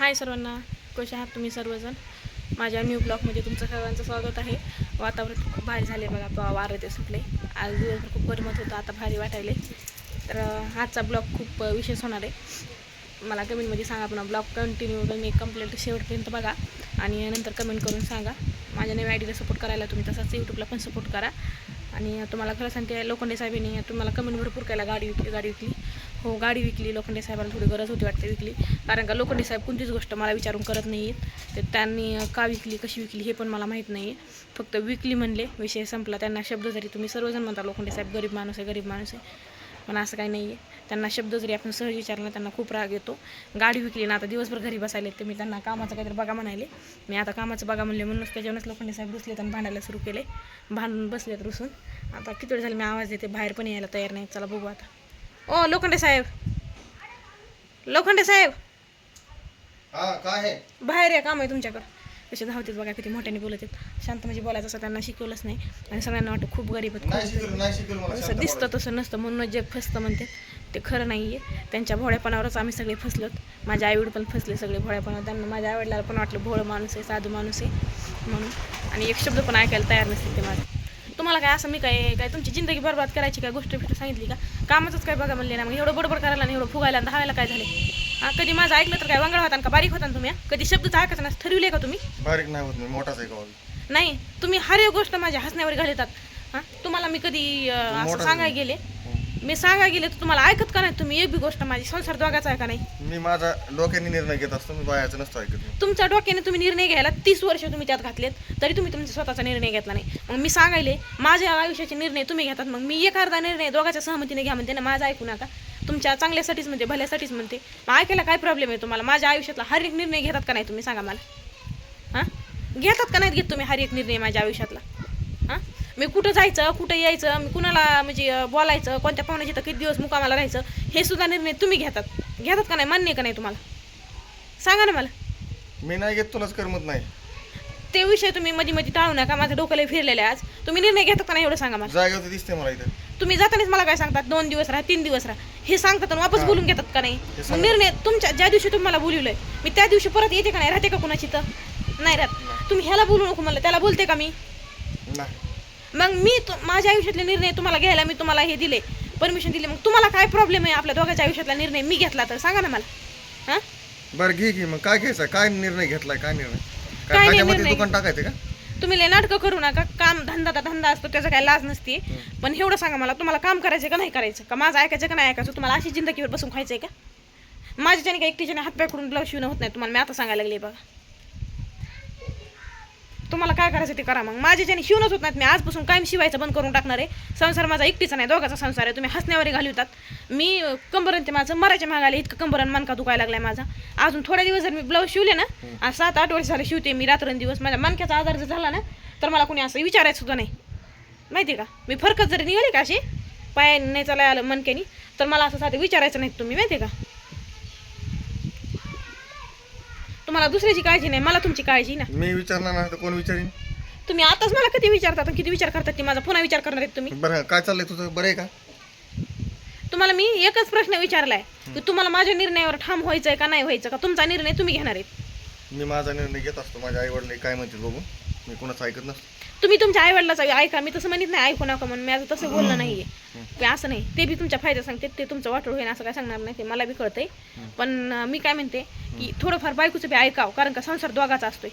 हाय सर्वांना कसे आहात तुम्ही सर्वजण? माझ्या न्यू ब्लॉगमध्ये तुमचं सर्वांचं स्वागत आहे. वातावरण खूप भारी झाले बघा वारं ते सुटले. आज दिवसभर खूप गरमत होतं आता भारी वाटायले तर आजचा ब्लॉग खूप विशेष होणार आहे. मला कमेंटमध्ये सांगा पुन्हा ब्लॉग कंटिन्यू मी कंप्लीट शेवटपर्यंत बघा. आणि नंतर कमेंट करून सांगा. माझ्या नव्या आयडीला सपोर्ट करायला तुम्ही तसाच यूट्यूबला पण सपोर्ट करा. आणि तुम्हाला खरं सांगते लोखंडे साहेबांनी तुम्हाला कमेंट भरपूर केला गाडी विकली गाडी विकली. हो गाडी विकली लोखंडे साहेबांना थोडी गरज होती वाटते विकली. कारण का लोखंडे साहेब कोणतीच गोष्ट मला विचारून करत नाही आहेत तर त्यांनी का विकली कशी विकली हे पण मला माहीत नाही. आहे फक्त विकली म्हणले विषय संपला. त्यांना शब्द जरी तुम्ही सर्वजण म्हणता लोखंडे साहेब गरीब माणूस आहे गरीब माणूस आहे. पण असं काही नाही आहे त्यांना शब्द जरी आपण सहज विचारला त्यांना खूप राग येतो. गाडी विकली ना आता दिवसभर घरी बसायले ते. मी त्यांना कामाचं काहीतरी बघा म्हणाले. मी आता कामाचं बघा म्हणले म्हणूनच त्याच्यावरच लोखंडे साहेब रुसले आणि भांडायला सुरू केले. भांडून बसलेत रुसून. आता किती वेळ झाले मी आवाज देते बाहेर पण यायला तयार नाही चला बघू आता. ओ लोखंडे साहेब. लोखंडे साहेब. हा काय बाहेर या काम आहे तुमच्याकडं. कसे धावतात बघा किती मोठ्याने बोलत आहेत. शांत म्हणजे बोलायचं असं त्यांना शिकवलंच नाही. आणि सगळ्यांना वाटतं खूप गरीब जसं दिसतं. तसं नसतं म्हणून जग फसतं म्हणते ते खरं नाही आहे त्यांच्या भोळ्यापणावरच आम्ही सगळे फसलोत. माझ्या आईवडील पण फसले सगळे भोळ्यापणा त्यांना माझ्या आईवडिलाला पण वाटलं भोळं माणूस आहे साधू माणूस आहे म्हणून. आणि एक शब्द पण ऐकायला तयार नसते ते माझं. तुम्हाला काय असं मी काय काय तुमची जिंदगी बरबाद करायची काय गोष्ट बिष्ट सांगितली का? कामाचंच काय बघा म्हणले ना मग एवढं बडबड करायला आणि एवढं फुगायला धावायला काय झाले? कधी माझं ऐकलं तर काय वांगड होता का बारीक होता तुम्ही? कधी शब्दच ऐकायचं ना ठरविले का तुम्ही? बारीक नाही होत मी मोठाच आहे? नाही तुम्ही हर एक गोष्ट माझ्या हसण्यावर घालतात. हां तुम्हाला मी कधी असं मोठा सांगाय गेले? मी सांगाय गेले तर तुम्हाला ऐकत का नाही? तुम्ही एक बी गोष्ट माझी संसार दोघाचा आहे का नाही? मी माझा डोक्याने निर्णय घेत असतो मी बायाचं नसतो ऐकत मी. तुमच्या डोक्याने तुम्ही निर्णय घ्यायला तीस वर्ष तुम्ही त्यात घातलेत तरी तुम्ही तुमचा स्वतःचा निर्णय घेतला नाही. मग मी सांगायले माझ्या आयुष्याचे निर्णय तुम्ही घेतात मग मी एक अर्धा निर्णय दोघांच्या सहमतीने घ्या म्हणते ना माझा ऐकू नका. तुमच्या चांगल्यासाठीच म्हणते भल्यासाठीच म्हणते. मग ऐकायला काय प्रॉब्लेम आहे तुम्हाला? माझ्या आयुष्यातला हर एक निर्णय घेतात का नाही तुम्ही सांगा मला? हां? घेतात का नाहीत घेत तुम्ही हर एक निर्णय माझ्या आयुष्यातला? हां? मी कुठं जायचं कुठं यायचं मी कुणाला म्हणजे बोलायचं कोणत्या पाहुण्याची तर किती दिवस मुकामाला राहायचं हे सुद्धा निर्णय तुम्ही घेतात. घेतात का नाही? मान्य का नाही तुम्हाला? सांगा ना मला. मी नाही घेत तुलाच करमत नाही. ते विषय तुम्ही मध्ये मध्ये टाळू नका माझं डोक्याला फिरलेले आज. तुम्ही निर्णय घेतात का नाही एवढं सांगा मला. तर दिसते मला इथं. तुम्ही जातानाच मला काय सांगतात? दोन दिवस राहा तीन दिवस राहा. हे सांगतात आणि वापस. बोलून घेतात का नाही? मग. निर्णय तुमच्या ज्या दिवशी तुम्ही मला बोलवलंय मी त्या दिवशी परत येते का नाही? राहते का कुणाची तर? नाही राहत. तुम्ही ह्याला बोलू नको मला त्याला बोलते का मी? नाही. मग मी तु- माझ्या आयुष्यातले निर्णय तुम्हाला घ्यायला मी तुम्हाला हे दिले परमिशन दिले मग तुम्हाला काय प्रॉब्लेम आहे आपल्या दोघांच्या आयुष्यातला निर्णय मी घेतला तर? सांगा ना मला. हां? बरं घे घे मग. काय घ्यायचं? काय निर्णय घेतलाय? काय निर्णय? काय निर्णय? दुकान टाकायचं का? तुम्ही लय नाटकं करू नका. काम धंदा तर धंदा असतो त्याचा काही लाज नसते. पण एवढं सांगा मला तुम्हाला काम करायचं का नाही करायचं? का माझं ऐकायचं का नाही ऐकायचं? तुम्हाला अशी जिंदगीवर बसून खायचंय का? माझ्याच्याने काही एकटीच्याने हातपाय करून ब्लाऊज शिवणं होत नाही तुम्हाला मी आता सांगायला लागले बघा. तुम्हाला काय करायचं ते करा मग. माझ्याच्याने शिवणच होत नाहीत मी आजपासून कायम शिवायचं बंद करून टाकणार आहे. संसार माझा एकटीचा नाही दोघाचा संसार आहे. तुम्ही हसण्यावर घालवतात मी कंबरन ते माझं मराच्या मागायला इतकं कंबरन मनका दुखायला लागलाय माझा. अजून थोड्या दिवस जर मी ब्लाऊज शिवले ना आज सात आठ वर्ष झाले शिवते मी रात्रंदिवस. माझ्या मनक्याचा आजार जर झाला ना तर मला कोणी असं विचारायचं सुद्धा नाही. माहिती का? मी फरकत जरी निघाले का अशी पाय नाही चालाय आलं मनक्यानी तर मला असं साधं विचारायचं नाही तुम्ही माहिती का? तुम्हाला दुसऱ्याची काळजी नाही मला तुमची काळजी ना. मी विचारणार नाही तर कोण विचारीन? तुम्ही आताच मला किती विचारतात आणि किती विचार करतात ती माझा पुन्हा विचार करणार आहेत तुम्ही. बरं काय चाललंय तुझं? बरं आहे का? तुम्हाला मी एकच प्रश्न विचारलाय की तुम्हाला माझ्या निर्णयावर ठाम व्हायचंय का नाही व्हायचं का? तुमचा निर्णय तुम्ही घेणार आहेत. मी माझा निर्णय घेत असतो माझ्या आई वडील काय म्हणतील बघू. मी कोणाचं ऐकत नसतो. तुम्ही तुमच्या आईवडिलाचा ऐका मी तसं म्हणत नाही ऐकू नका म्हणून. मी आता तसं बोलणं नाहीये. की असं नाही. ते बी तुमच्या फायदा सांगते ते तुमचं वाटोळ होईल असं काय सांगणार नाही ते मला बी कळतंय. पण मी काय म्हणते की थोडंफार बायकोचं बी ऐकावं कारण का संसार दोघाचा असतोय.